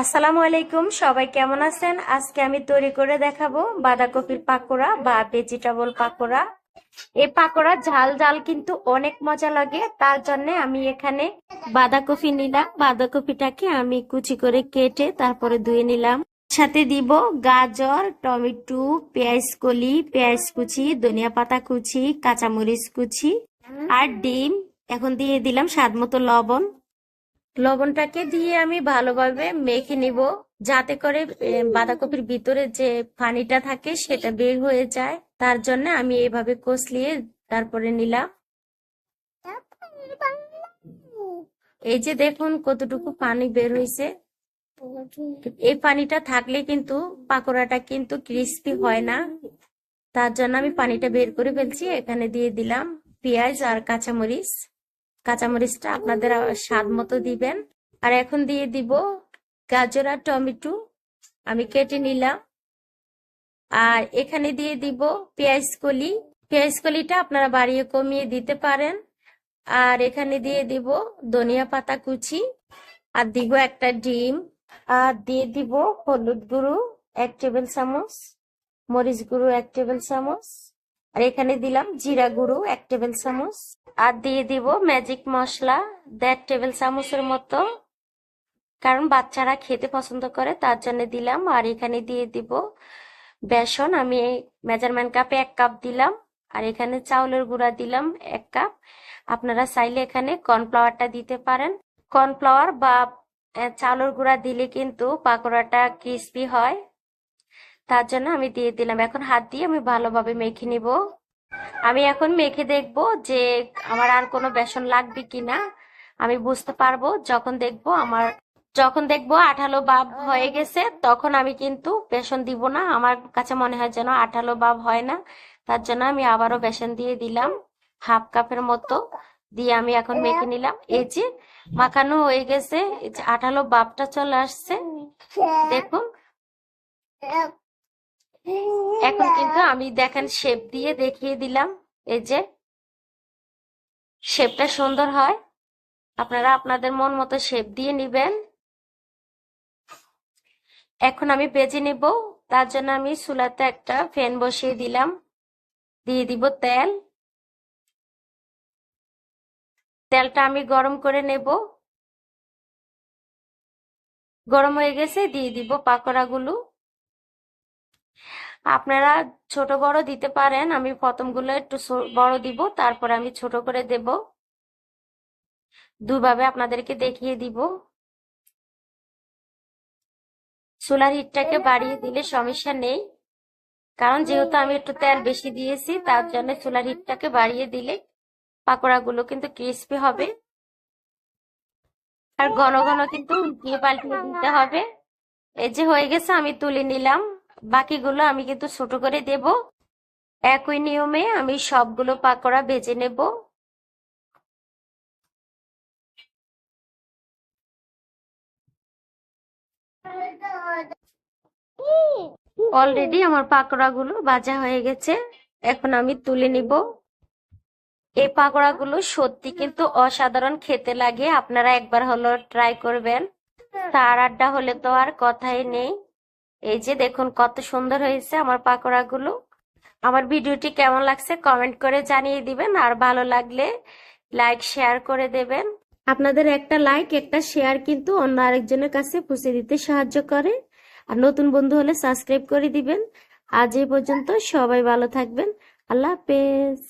আসসালামু আলাইকুম, সবাই কেমন আছেন? আজকে আমি তৈরি করে দেখাবো বাঁধাকপির পাকোড়া বা ভেজিটেবল পাকোড়া। এই পাকোড়া ঝাল ঝাল কিন্তু অনেক মজা লাগে, তার জন্য আমি এখানে বাঁধাকপি নিলাম। বাঁধাকপিটাকে আমি কুচি করে কেটে তারপরে ধুয়ে নিলাম। সাথে দিব গাজর, টমেটো, পেঁয়াজ কলি, পেঁয়াজ কুচি, ধনিয়া পাতা কুচি, কাঁচামরিচ কুচি আর ডিম। এখন দিয়ে দিলাম স্বাদ মতো লবণ। লবণটাকে দিয়ে আমি ভালোভাবে মেখে নিব, যাতে করে বাঁধাকপির ভিতরে যে পানিটা থাকে সেটা বের হয়ে যায়। তার জন্য আমি এভাবে কষলিয়ে তারপরে নিলাম। এই যে দেখুন কতটুকু পানি বের হয়েছে এই পানিটা থাকলে কিন্তু পাকোড়াটা কিন্তু ক্রিস্পি হয় না। তার জন্য আমি পানিটা বের করে ফেলছি। এখানে দিয়ে দিলাম পেঁয়াজ আর কাঁচামরিচ। কাঁচামরিচটা আপনাদের স্বাদ মতো দিবেন। আর এখন দিয়ে দিব গাজর আর টমেটো। আমি কেটে নিলাম। আর এখানে দিয়ে দিব পেঁয়াজ কলি। পেঁয়াজ কলিটা আপনারা বাড়িয়ে কমিয়ে দিতে পারেন। আর এখানে দিয়ে দিব ধনিয়া পাতা কুচি। আর দিব একটা ডিম। আর দিয়ে দিব হলুদ গুঁড়ো, এক টেবিল চামচ। মরিচ গুঁড়ো, এক টেবিল চামচ। আর এখানে দিলাম জিরা গুঁড়ো, এক টেবিল চামচ। আর দিয়ে দিব ম্যাজিক মশলা, দেড় টেবিল চামচের মতো। কারণ বাচ্চারা খেতে পছন্দ করে, তার জন্য দিলাম। আর এখানে দিয়ে দিব বেসন। আমি মেজারমেন্ট কাপে এক কাপ দিলাম। আর এখানে চাউলের গুঁড়া দিলাম এক কাপ আপনারা চাইলে এখানে কর্নফ্লাওয়ারটা দিতে পারেন। কর্নফ্লাওয়ার বা চাউলের গুঁড়া দিলে কিন্তু পাকোড়াটা ক্রিস্পি হয়। তার জন্য আমি দিয়ে দিলাম। এখন হাত দিয়ে আমি ভালোভাবে মেখে নিব। আমি এখন মেখে দেখব যে আমার আর কোনো বেসন লাগবে কিনা। আমি বুঝতে পারব, যখন দেখব আমার, যখন দেখব আঠালো ভাব হয়ে গেছে, তখন আমি কিন্তু বেসন দিব না। আমার কাছে মনে হয় যেন আঠালো ভাব হয় না, তার জন্য আমি আবারও বেসন দিয়ে দিলাম, হাফ কাপের মতো দিয়ে আমি এখন মেখে নিলাম। এই যে মাখানো হয়ে গেছে আঠালো ভাবটা চলে আসছে। দেখুন। এখন কিন্তু আমি দেখেন শেপ দিয়ে দেখিয়ে দিলাম। এই যে শেপটা সুন্দর হয়। আপনারা আপনাদের মন মতো শেপ দিয়ে নিবেন। এখন আমি বেজে নিব। তার জন্য আমি চুলাতে একটা ফ্যান বসিয়ে দিলাম। দিয়ে দিব তেল। তেলটা আমি গরম করে নেব। গরম হয়ে গেছে, দিয়ে দিব পাকোড়াগুলো। আপনারা ছোট বড় দিতে পারেন, আমি প্রথমগুলো একটু বড় দিব, তারপরে আমি ছোট করে দেব। দুভাবে আপনাদেরকে দেখিয়ে দিব। চুলার হিটটাকে বাড়িয়ে দিলে সমস্যা নেই, কারণ যেহেতু আমি একটু তেল বেশি দিয়েছি, তার জন্য চুলার হিটটাকে বাড়িয়ে দিলে পাকোড়াগুলো কিন্তু ক্রিস্পি হবে। আর ঘন ঘন কিন্তু উল্টিয়ে পাল্টিয়ে দিতে হবে। এই যে হয়ে গেছে, আমি তুলে নিলাম। বাকিগুলো আমি কিন্তু ছোট করে দেব। একই নিয়মে আমি সবগুলো পাকোড়া ভেজে নেব। অলরেডি আমার পাকোড়াগুলো ভাজা হয়ে গেছে। এখন আমি তুলে নিব। এই পাকোড়াগুলো সত্যি কিন্তু অসাধারণ খেতে লাগে। আপনারা একবার হলো ট্রাই করবেন। তার আড্ডা হলে তো আর কথাই নেই। এই যে দেখুন কত সুন্দর হয়েছে আমার পাকোড়াগুলো। আমার ভিডিওটি কেমন লাগছে কমেন্ট করে জানিয়ে দিবেন, আর ভালো লাগলে লাইক, শেয়ার করে দেবেন। আপনাদের একটা লাইক, একটা শেয়ার কিন্তু অন্য আরেকজনের কাছে পৌঁছে দিতে সাহায্য করে। আর নতুন বন্ধু হলে সাবস্ক্রাইব করে দিবেন। আজ এই পর্যন্ত সবাই ভালো থাকবেন। আল্লাহ হাফেজ।